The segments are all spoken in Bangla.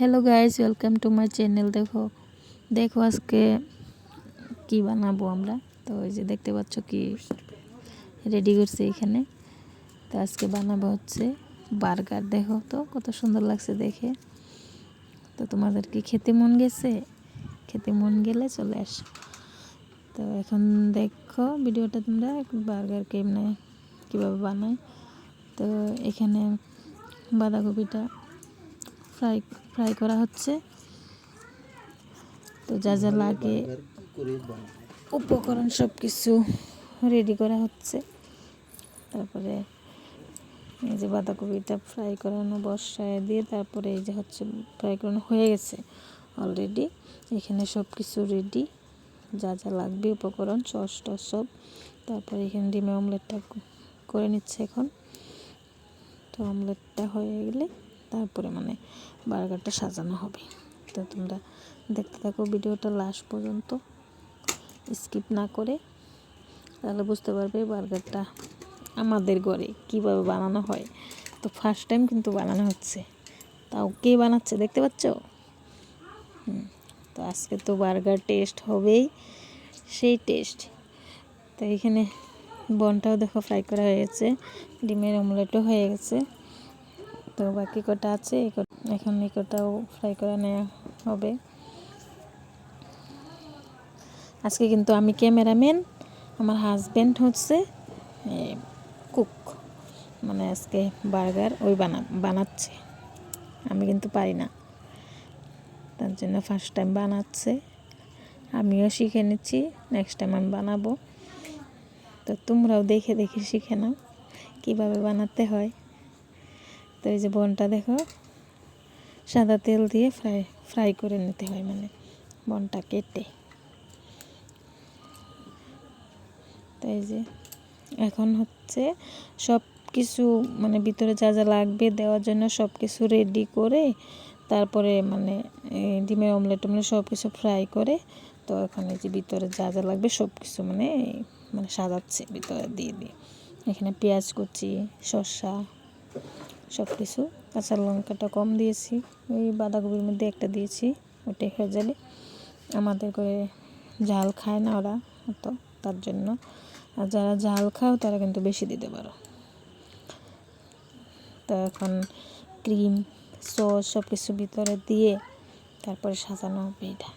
Hello guys welcome to my channel দেখো দেখো আজকে কি বানাবো আমরা তো ওই যে দেখতে পাচ্ছ কি রেডি করছে এখানে। তো আজকে বানাবো হচ্ছে বার্গার। দেখো তো কত সুন্দর লাগছে দেখে। তো তোমাদের কি খেতে মন গেছে? খেতে মন গেলে চলে আসো। তো এখন দেখো ভিডিওটা তোমরা বার্গার কেমনে, কীভাবে বানায়। তো এখানে বাঁধাকপিটা ফ্রাই ফ্রাই করা হচ্ছে। তো যা যা লাগে, উপকরণ সব কিছু রেডি করা হচ্ছে। তারপরে এই যে বাঁধাকপিটা ফ্রাই করানো বর্ষায় দিয়ে তারপরে এই যে হচ্ছে ফ্রাই করানো হয়ে গেছে অলরেডি এখানে সব কিছু রেডি যা যা লাগবে, উপকরণ, সস টস সব। তারপরে এখানে ডিমে অমলেটটা করে নিচ্ছে এখন। তো অমলেটটা হয়ে গেলে তারপরে মানে বার্গারটা সাজানো হবে। তো তোমরা দেখতে থাকো ভিডিওটা লাস্ট পর্যন্ত। স্কিপ না করে তাহলে বুঝতে পারবে বার্গারটা আমাদের ঘরে কীভাবে বানানো হয়। তো ফার্স্ট টাইম কিন্তু বানানো হচ্ছে। তাও কে বানাচ্ছে দেখতে পাচ্ছ? তো আজকে তো বার্গার টেস্ট হবেই, সেই টেস্ট তো এখানে বনটাও দেখো ফ্রাই করা হয়ে গেছে, ডিমের অমলেটও হয়ে গেছে। তো বাকি কটা আছে এখন এই কটাও ফ্রাই করে নেওয়া হবে। আজকে কিন্তু আমি ক্যামেরাম্যান, আমার হাজব্যান্ড হচ্ছে কুক মানে আজকে বার্গার ওই বানা, বানাচ্ছে। আমি কিন্তু পারি না। তার জন্য ফার্স্ট টাইম বানাচ্ছে। আমিও শিখে নিচ্ছি নেক্সট টাইম আমি বানাবো। তো তোমরাও দেখে দেখে শিখে নাও, কীভাবে বানাতে হয়। তো এই যে বনটা দেখো, সাদা তেল দিয়ে ফ্রাই ফ্রাই করে নিতে হয় মানে বনটা কেটে। তাই যে এখন হচ্ছে সব কিছু মানে ভিতরে যা যা লাগবে দেওয়ার জন্য সব কিছু রেডি করে তারপরে মানে ডিমের অমলেট টমলেট সব কিছু ফ্রাই করে তো এখানে যে ভিতরে যা যা লাগবে সব কিছু মানে মানে সাজাচ্ছে ভিতরে দিয়ে দিয়ে। এখানে পেঁয়াজ কুচি, শসা সব কিছু কাঁচা লঙ্কাটা কম দিয়েছি, ওই বাঁধাকপির মধ্যে একটা দিয়েছি ওটাই হয়ে যাবে আমাদের করে ঝাল খায় না ওরা তো তার জন্য। আর যারা ঝাল খাও, তারা কিন্তু বেশি দিতে পারো। তো এখন ক্রিম, সস সব কিছু ভিতরে দিয়ে তারপরে সাজানো হবে এটা।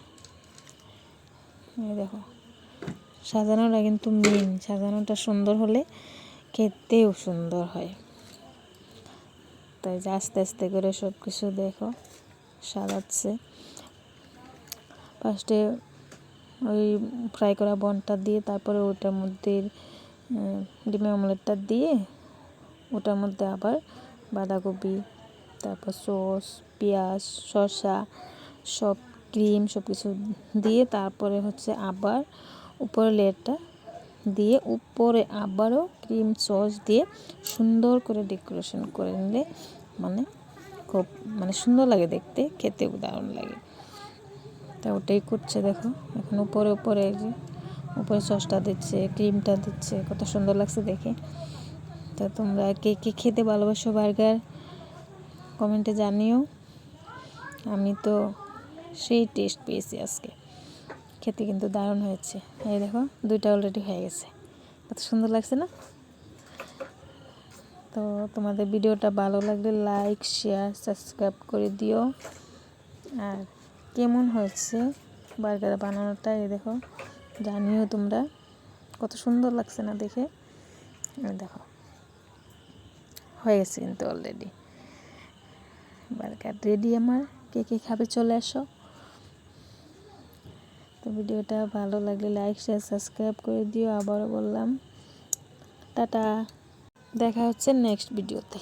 দেখো, সাজানোটা কিন্তু মেন সাজানোটা সুন্দর হলে খেতেও সুন্দর হয়। তাই যে আস্তে আস্তে করে সব কিছু দেখো, সাজাচ্ছে। ফার্স্টে ওই ফ্রাই করা বনটা দিয়ে, তারপরে ওটার মধ্যে ডিমের অমলেটটা দিয়ে, ওটার মধ্যে আবার বাঁধাকপি, তারপর সস পেঁয়াজ, শসা, সব ক্রিম সব কিছু দিয়ে, তারপরে হচ্ছে আবার উপরে লেয়ারটা দিয়ে উপরে আবারও ক্রিম সস দিয়ে সুন্দর করে ডেকোরেশন করে নিলে মানে খুব মানে সুন্দর লাগে দেখতে, খেতেও দারুণ লাগে। তা ওটাই করছে দেখো, এখন উপরে উপরে উপরে সসটা দিচ্ছে, ক্রিমটা দিচ্ছে, কত সুন্দর লাগছে দেখে। তা তোমরা কে কে খেতে ভালোবাসো বার্গার, কমেন্টে জানিও। আমি তো সেই টেস্ট পেয়েছি আজকে। খেতে কিন্তু দারুণ হয়েছে। এই দেখো, দুইটা অলরেডি হয়ে গেছে। কত সুন্দর লাগছে না? তো তোমাদের ভিডিওটা ভালো লাগলে লাইক শেয়ার সাবস্ক্রাইব করে দিও। আর কেমন হয়েছে বার্গার বানানোটা, এই দেখো, জানিও তোমরা। কত সুন্দর লাগছে না দেখে? দেখো, হয়ে গেছে কিন্তু অলরেডি বার্গার রেডি আমার। কে কে খাবে চলে আসো ভিডিওটা ভালো লাগলে লাইক শেয়ার সাবস্ক্রাইব করে দিও। আবারও বললাম, টাটা। দেখা হচ্ছে নেক্সট ভিডিওতে